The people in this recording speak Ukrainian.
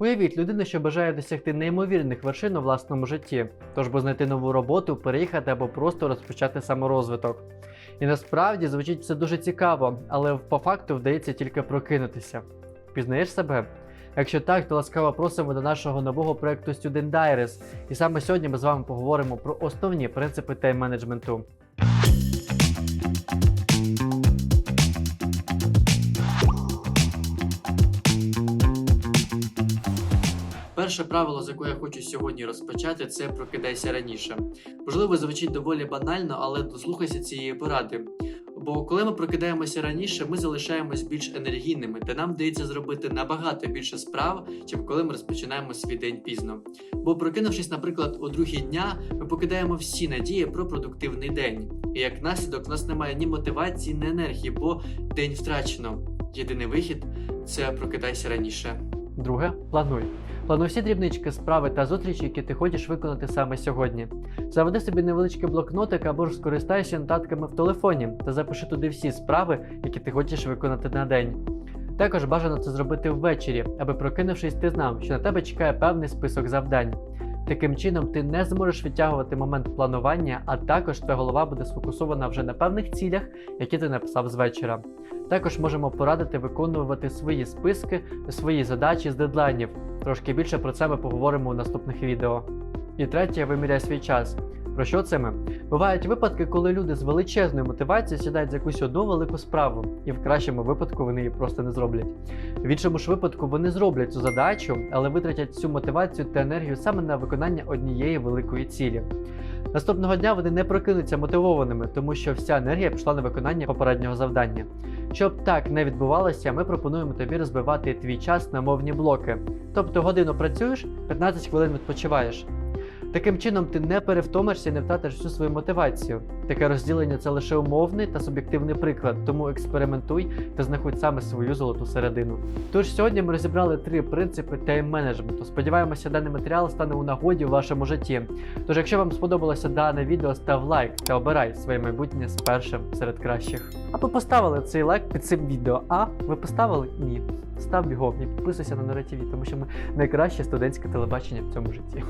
Уявіть людину, що бажає досягти неймовірних вершин у власному житті, тож бо знайти нову роботу, переїхати або просто розпочати саморозвиток. І насправді звучить все дуже цікаво, але по факту вдається тільки прокинутися. Пізнаєш себе? Якщо так, то ласкаво просимо до нашого нового проекту Student Diaries. І саме сьогодні ми з вами поговоримо про основні принципи тайм-менеджменту. Перше правило, з якого я хочу сьогодні розпочати, це прокидайся раніше. Можливо, звучить доволі банально, але дослухайся цієї поради. Бо коли ми прокидаємося раніше, ми залишаємось більш енергійними, та нам вдається зробити набагато більше справ, чим коли ми розпочинаємо свій день пізно. Бо прокинувшись, наприклад, у другій дня, ми покидаємо всі надії про продуктивний день. І як наслідок, в нас немає ні мотивації, ні енергії, бо день втрачено. Єдиний вихід це прокидайся раніше. Друге, плануй. Плануй всі дрібнички, справи та зустрічі, які ти хочеш виконати саме сьогодні. Заведи собі невеличкий блокнотик або ж скористайся нотатками в телефоні та запиши туди всі справи, які ти хочеш виконати на день. Також бажано це зробити ввечері, аби прокинувшись, ти знав, що на тебе чекає певний список завдань. Таким чином, ти не зможеш відтягувати момент планування, а також твоя голова буде сфокусована вже на певних цілях, які ти написав з вечора. Також можемо порадити виконувати свої списки, свої задачі з дедлайнів. Трошки більше про це ми поговоримо у наступних відео. І третє, виміряй свій час. Про що це ми? Бувають випадки, коли люди з величезною мотивацією сідають за якусь одну велику справу, і в кращому випадку вони її просто не зроблять. В іншому ж випадку вони зроблять цю задачу, але витратять всю мотивацію та енергію саме на виконання однієї великої цілі. Наступного дня вони не прокинуться мотивованими, тому що вся енергія пішла на виконання попереднього завдання. Щоб так не відбувалося, ми пропонуємо тобі розбивати твій час на мовні блоки. Тобто годину працюєш, 15 хвилин відпочиваєш. Таким чином ти не перевтомишся і не втратиш всю свою мотивацію. Таке розділення це лише умовний та суб'єктивний приклад, тому експериментуй та знаходь саме свою золоту середину. Тож сьогодні ми розібрали три принципи тайм-менеджменту. Сподіваємося, даний матеріал стане у нагоді у вашому житті. Тож, якщо вам сподобалося дане відео, став лайк та обирай своє майбутнє з першим серед кращих. А ви поставили цей лайк під цим відео, а ви поставили? Ні. Став бігом і підписуйся на Нора ТВ, тому що ми найкраще студентське телебачення в цьому житті.